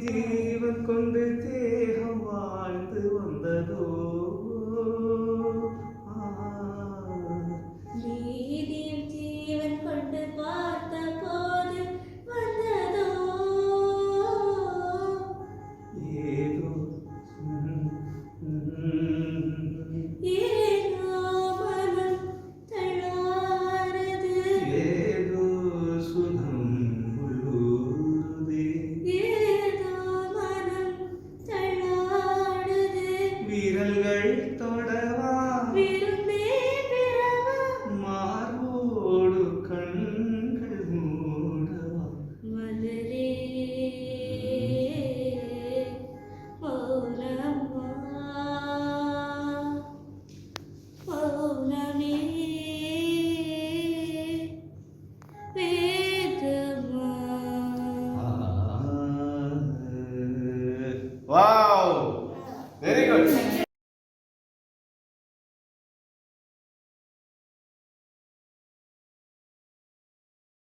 dear. തൊടവാ മാർവോടു കണ്ണുകൾ മൂടവാ. വളരെ Wow! Very good.